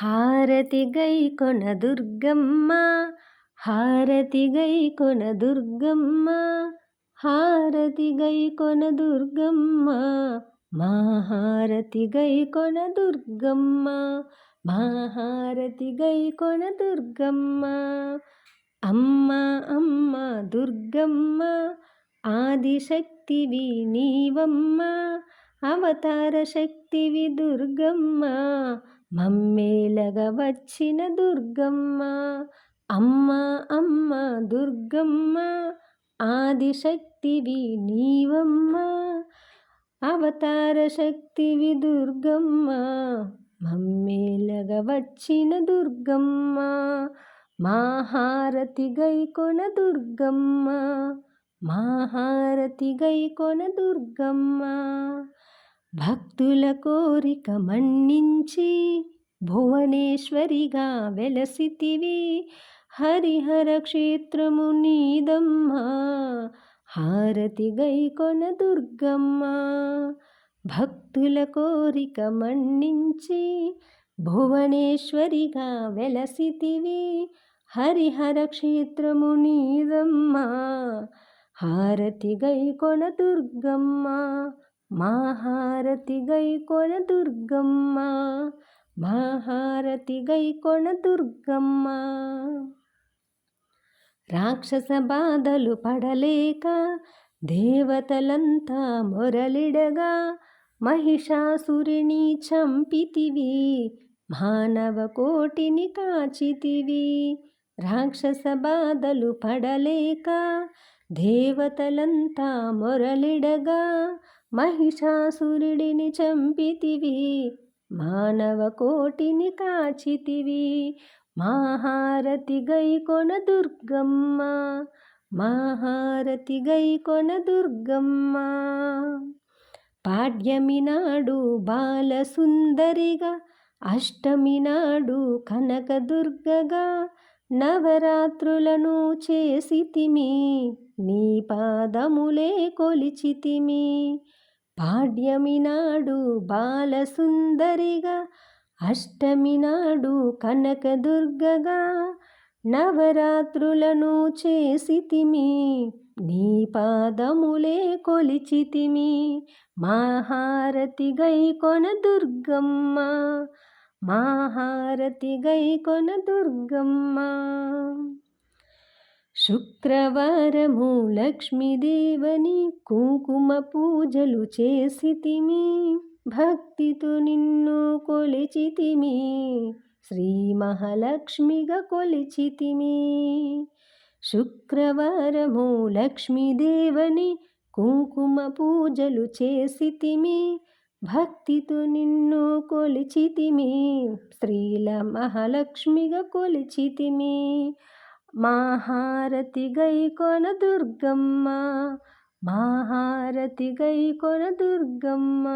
హారతి గై కొన దుర్గమ్మ హారతి గై కొన దుర్గమ్మ హారతి గై కొన దుర్గమ్మ మహారతి గై కొన దుర్గమ్మ మహారతి గై కొన దుర్గమ్మ. అమ్మ అమ్మ దుర్గమ్మ ఆదిశక్తివి నీవమ్మ అవతార శక్తివి దుర్గమ్మ మమ్మేలగ వచ్చిన దుర్గమ్మ అమ్మ అమ్మ దుర్గమ్మ ఆదిశక్తివి నీవమ్మ అవతార శక్తివి దుర్గమ్మ మమ్మేలగ వచ్చిన దుర్గమ్మ మాహారతి గైకొన దుర్గమ్మ మాహారతి గైకొన దుర్గమ్మ. భక్తుల కోరిక మన్నించి భువనేశ్వరిగా వెలసితివి. హరిహర క్షేత్రము నీదమ్మ హారతి గైకొన దుర్గమ్మ. భక్తుల కోరిక మన్నించి భువనేశ్వరిగా వెలసితివి. హరిహర క్షేత్రము నీదమ్మ హారతి గైకొన దుర్గమ్మ. మహారతి గైకొన దుర్గమ్మ మహారతి గైకొన దుర్గమ్మ. రాక్షస బాధలు పడలేక దేవతలంతా మొరలిడగా మహిషాసురిని చంపితివి మానవ కోటిని కాచితివి. రాక్షస బాధలు పడలేక దేవతలంతా మొరలిడగా మహిషాసురుడిని చంపితివి మానవ కోటిని కాచితివి మాహారతి గైకొన దుర్గమ్మ మాహారతి గైకొన దుర్గమ్మ. పాడ్యమి నాడు బాలసుందరిగా అష్టమి నాడు కనకదుర్గగా నవరాత్రులను చేసితిమి నీ పాదములే కొలిచితిమి. పాడ్యమి నాడు బాలసుందరిగా అష్టమి నాడు కనకదుర్గగా నవరాత్రులను చేసితిమి నీ పాదములే కొలిచితిమి మాహారతి గై కొన దుర్గమ్మ మాహారతి గై కొన దుర్గమ్మ. శుక్రవారము లక్ష్మీదేవని కుంకుమ పూజలు చేసితిమి. భక్తితో నిన్ను కొలిచితిమి. శ్రీ మహాలక్ష్మిగా కొలిచితిమి. శుక్రవారము లక్ష్మీదేవని కుంకుమ పూజలు చేసితిమి. భక్తితో నిన్ను కొలిచితిమి. శ్రీల మహాలక్ష్మిగా కొలిచితిమి. మాహారతి గై కొన దుర్గమ్మ మాహారతి గై కొన దుర్గమ్మ.